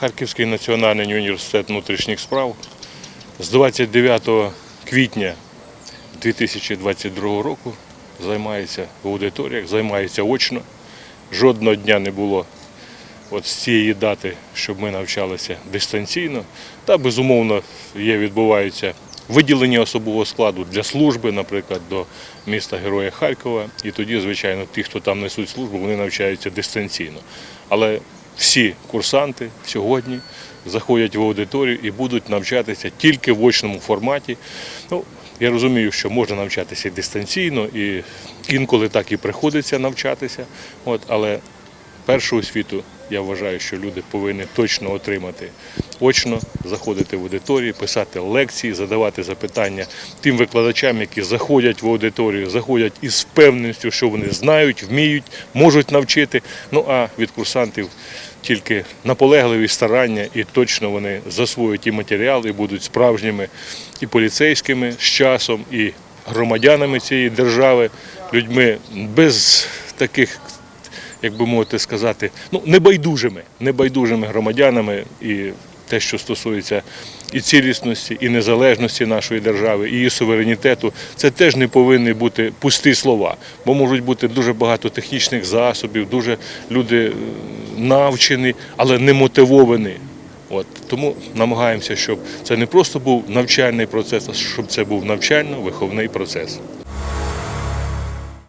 Харківський національний університет внутрішніх справ з 29 квітня 2022 року займається в аудиторіях, займається очно. Жодного дня не було от з цієї дати, щоб ми навчалися дистанційно. Та безумовно є, відбуваються виділення особового складу для служби, наприклад, до міста Героя Харкова. І тоді, звичайно, ті, хто там несуть службу, вони навчаються дистанційно. Але всі курсанти сьогодні заходять в аудиторію і будуть навчатися тільки в очному форматі. Ну, я розумію, що можна навчатися дистанційно, і інколи так і приходиться навчатися. От, але першу освіту я вважаю, що люди повинні точно отримати очно, заходити в аудиторії, писати лекції, задавати запитання тим викладачам, які заходять в аудиторію, заходять із впевненістю, що вони знають, вміють, можуть навчити. Ну а від курсантів тільки наполегливі старання, і точно вони засвоюють і матеріал, і будуть справжніми і поліцейськими з часом, і громадянами цієї держави, людьми без таких як би мовити сказати, ну небайдужими, небайдужими громадянами і те, що стосується і цілісності, і незалежності нашої держави, і її суверенітету, це теж не повинні бути пусті слова, бо можуть бути дуже багато технічних засобів, дуже люди е, навчені, але не мотивовані. От тому намагаємося, щоб це не просто був навчальний процес, а щоб це був навчально-виховний процес.